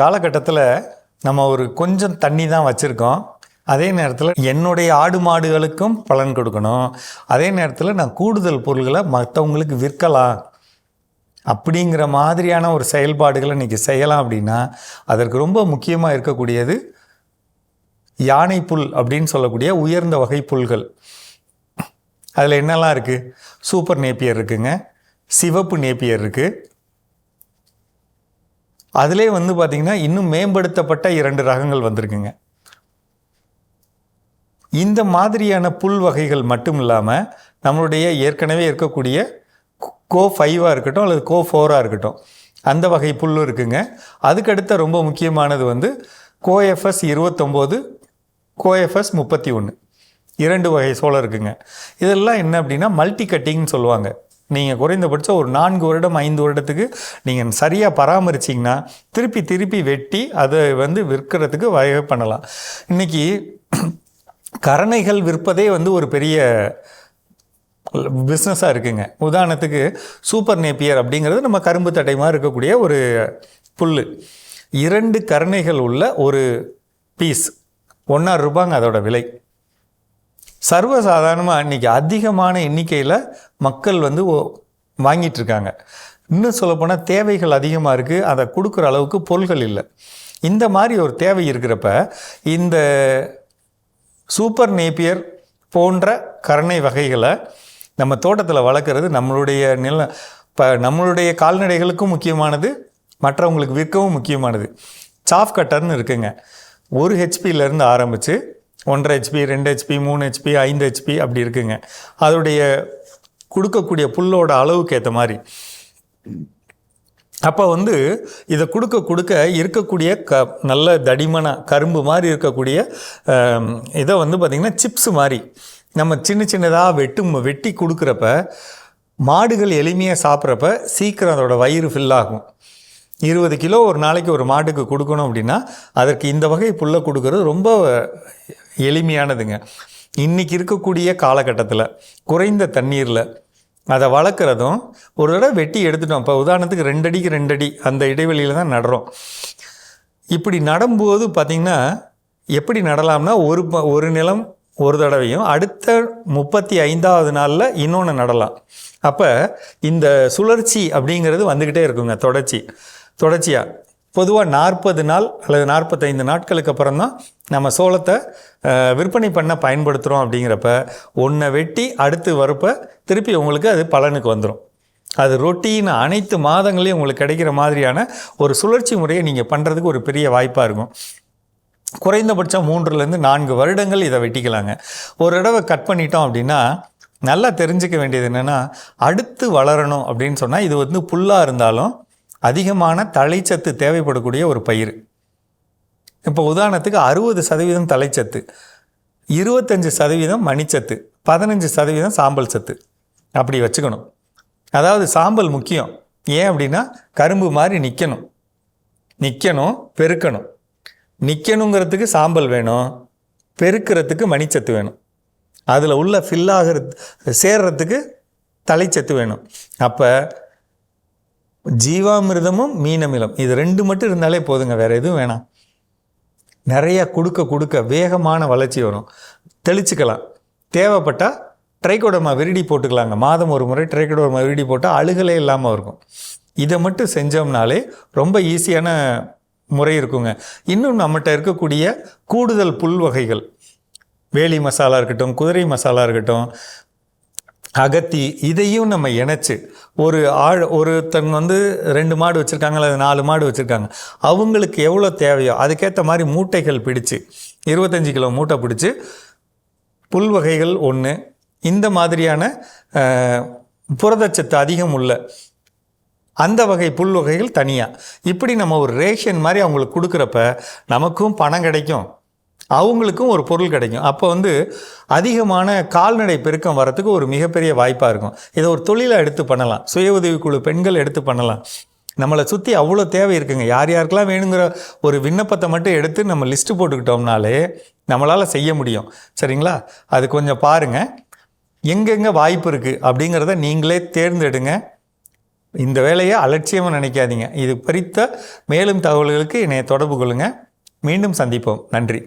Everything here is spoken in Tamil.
காலகட்டத்தில் நம்ம ஒரு கொஞ்சம் தண்ணி தான் வச்சுருக்கோம். அதே நேரத்தில் என்னுடைய ஆடு மாடுகளுக்கும் பலன் கொடுக்கணும். அதே நேரத்தில் நான் கூடுதல் பொருள்களை மற்றவங்களுக்கு விற்கலாம். அப்படிங்கிற மாதிரியான ஒரு செயல்பாடுகளை இன்றைக்கி செய்யலாம் அப்படின்னா அதற்கு ரொம்ப முக்கியமாக இருக்கக்கூடியது யானை புல் அப்படின்னு சொல்லக்கூடிய உயர்ந்த வகை புல்கள். அதில் என்னெல்லாம் இருக்குது சூப்பர் நேப்பியர் இருக்குங்க. சிவப்பு நேப்பியர் இருக்குது அதிலே வந்து பார்த்திங்கன்னா இன்னும் மேம்படுத்தப்பட்ட இரண்டு ரகங்கள் வந்திருக்குங்க. இந்த மாதிரியான புல் வகைகள் மட்டும் இல்லாமல் நம்மளுடைய ஏற்கனவே இருக்கக்கூடிய கோ ஃபைவாக இருக்கட்டும் அல்லது கோ ஃபோராக இருக்கட்டும் அந்த வகை புல்லும் இருக்குங்க. அதுக்கடுத்த ரொம்ப முக்கியமானது வந்து கோஎஃப்எஸ் இருபத்தொம்போது கோஎஃப்எஸ் முப்பத்தி ஒன்று இரண்டு வகை சோளம் இருக்குங்க. இதெல்லாம் என்ன அப்படின்னா மல்டி கட்டிங்னு சொல்லுவாங்க. நீங்கள் குறைந்தபட்சம் ஒரு நான்கு வருடம் ஐந்து வருடத்துக்கு நீங்கள் சரியாக பராமரிச்சிங்கன்னா திருப்பி திருப்பி வெட்டி அதை வந்து விற்கிறதுக்கு வகை பண்ணலாம். இன்றைக்கி கரணைகள் விற்பதே வந்து ஒரு பெரிய பிஸ்னஸாக இருக்குங்க. உதாரணத்துக்கு சூப்பர் நேப்பியர் அப்படிங்கிறது நம்ம கரும்பு தட்டைமாக இருக்கக்கூடிய ஒரு புல் இரண்டு கரணைகள் உள்ள ஒரு பீஸ் ஒன்றரை ரூபாங்க அதோட விலை. சர்வசாதாரணமாக இன்றைக்கி அதிகமான எண்ணிக்கையில் மக்கள் வந்து ஓ- வாங்கிட்டு இருக்காங்க இன்னும் சொல்லப்போனால் தேவைகள் அதிகமாக இருக்குது அதை கொடுக்குற அளவுக்கு பொருள்கள் இல்லை. இந்த மாதிரி ஒரு தேவை இருக்கிறப்ப இந்த சூப்பர் நேப்பியர் போன்ற கரணை வகைகளை நம்ம தோட்டத்தில் வளர்க்குறது நம்மளுடைய நில இப்போ நம்மளுடைய கால்நடைகளுக்கும் முக்கியமானது மற்றவங்களுக்கு விற்கவும் முக்கியமானது. சாஃப் கட்டர்னு இருக்குங்க. ஒரு ஹெச்பியிலேருந்து ஆரம்பித்து ஒன்றரை ஹெச்பி ரெண்டு ஹெச்பி மூணு ஹெச்பி ஐந்து ஹெச்பி அப்படி இருக்குங்க. அதோடைய கொடுக்கக்கூடிய புல்லோட அளவுக்கு ஏற்ற மாதிரி. அப்போ வந்து இதை கொடுக்க கொடுக்க இருக்கக்கூடிய க நல்ல தடிமனாக கரும்பு மாதிரி இருக்கக்கூடிய இதை வந்து பார்த்திங்கன்னா சிப்ஸ் மாதிரி நம்ம சின்ன சின்னதாக வெட்டும் வெட்டி கொடுக்குறப்ப மாடுகள் எளிமையாக சாப்பிட்றப்ப சீக்கிரம் அதோட வயிறு ஃபில் ஆகும். இருபது கிலோ ஒரு நாளைக்கு ஒரு மாட்டுக்கு கொடுக்கணும் அப்படின்னா அதற்கு இந்த வகை புல்லை கொடுக்கறது ரொம்ப எளிமையானதுங்க. இன்றைக்கி இருக்கக்கூடிய காலகட்டத்தில் குறைந்த தண்ணீரில் அதை வளர்க்குறதும் ஒரு தடவை வெட்டி எடுத்துட்டோம். இப்போ உதாரணத்துக்கு ரெண்டடிக்கு ரெண்டடி அந்த இடைவெளியில் தான் நடுறோம். இப்படி நடும்போது பார்த்திங்கன்னா எப்படி நடலாம்னா ஒரு ப- ஒரு நிலம் ஒரு தடவையும் அடுத்த முப்பத்தி ஐந்தாவது நாளில் இன்னொன்று நடலாம். அப்போ இந்த சுழற்சி அப்படிங்கிறது வந்துக்கிட்டே இருக்குங்க தொடர்ச்சி. தொடர்ச்சியாக பொதுவாக நாற்பது நாள் அல்லது நாற்பத்தைந்து நாட்களுக்கு அப்புறம் தான் நம்ம சோளத்தை விற்பனை பண்ண பயன்படுத்துகிறோம் அப்படிங்கிறப்ப ஒன்றை வெட்டி அடுத்து வரப்ப திருப்பி உங்களுக்கு அது பலனுக்கு வந்துடும் அது ரொட்டீன் அனைத்து மாதங்களையும் உங்களுக்கு கிடைக்கிற மாதிரியான ஒரு சுழற்சி முறையை நீங்கள் பண்ணுறதுக்கு ஒரு பெரிய வாய்ப்பாக இருக்கும். குறைந்தபட்சம் மூன்றுலேருந்து நான்கு வருடங்கள் இதை வெட்டிக்கலாங்க. ஒரு தடவை கட் பண்ணிட்டோம் அப்படின்னா நல்லா தெரிஞ்சுக்க வேண்டியது என்னென்னா அடுத்து வளரணும் அப்படின்னு சொன்னால் இது வந்து புல்லாக இருந்தாலும் அதிகமான தழைச்சத்து தேவைப்படக்கூடிய ஒரு பயிர் இப்போ உதாரணத்துக்கு அறுபது சதவீதம் தலைச்சத்து இருபத்தஞ்சி சதவீதம் மணிச்சத்து பதினஞ்சு சதவீதம் சாம்பல் சத்து. அப்படி வச்சுக்கணும். அதாவது சாம்பல் முக்கியம். ஏன் அப்படின்னா கரும்பு மாதிரி நிற்கணும் நிற்கணும் பெருக்கணும். நிற்கணுங்கிறதுக்கு சாம்பல் வேணும். பெருக்கிறதுக்கு மணிச்சத்து வேணும். அதில் உள்ள ஃபில் சேர்றதுக்கு தலைச்சத்து வேணும். அப்போ ஜீவாமிர்தமும் மீனமிலம் இது ரெண்டு மட்டும் இருந்தாலே போதுங்க வேறு எதுவும் வேணாம். நிறைய கொடுக்க கொடுக்க வேகமான வளர்ச்சி வரும். தெளிச்சுக்கலாம். தேவைப்பட்டால் ட்ரைகோடமா விரிடி போட்டுக்கலாங்க. மாதம் ஒரு முறை ட்ரைகோடமா விரிடி போட்டால் அழுகலே இல்லாமல் இருக்கும். இதை மட்டும் செஞ்சோம்னாலே ரொம்ப ஈஸியான முறை இருக்குங்க. இன்னும் நம்மகிட்ட இருக்கக்கூடிய கூடுதல் புல் வகைகள். வேலி மசாலா இருக்கட்டும் குதிரை மசாலா இருக்கட்டும் அகத்தி இதையும் நம்ம இணைச்சு ஒரு ஆள் ஒருத்தன் வந்து ரெண்டு மாடு வச்சுருக்காங்க அல்லது நாலு மாடு வச்சுருக்காங்க அவங்களுக்கு எவ்வளோ தேவையோ அதுக்கேற்ற மாதிரி மூட்டைகள் பிடிச்சு இருபத்தஞ்சி கிலோ மூட்டை பிடிச்சி புல் வகைகள் ஒன்று இந்த மாதிரியான புரதச்சத்து அதிகம் உள்ள அந்த வகை புல் வகைகள் தனியாக இப்படி நம்ம ஒரு ரேஷன் மாதிரி அவங்களுக்கு கொடுக்குறப்ப நமக்கும் பணம் கிடைக்கும். அவங்களுக்கும் ஒரு பொருள் கிடைக்கும். அப்போ வந்து அதிகமான கால்நடை பெருக்கம் வரத்துக்கு ஒரு மிகப்பெரிய வாய்ப்பாக இருக்கும். இதை ஒரு தொழிலாக எடுத்து பண்ணலாம். சுய உதவிக்குழு பெண்கள் எடுத்து பண்ணலாம். நம்மளை சுற்றி அவ்வளோ தேவை இருக்குங்க. யார் யாருக்கெல்லாம் வேணுங்கிற ஒரு விண்ணப்பத்தை மட்டும் எடுத்து நம்ம லிஸ்ட்டு போட்டுக்கிட்டோம்னாலே நம்மளால் செய்ய முடியும். சரிங்களா? அது கொஞ்சம் பாருங்கள் எங்கெங்கே வாய்ப்பு இருக்குது அப்படிங்கிறத நீங்களே தேர்ந்தெடுங்க. இந்த வேலையை அலட்சியமாக நினைக்காதீங்க. இது குறித்த மேலும் தகவல்களுக்கு என்னை தொடர்பு கொள்ளுங்கள் மீண்டும் சந்திப்போம். நன்றி.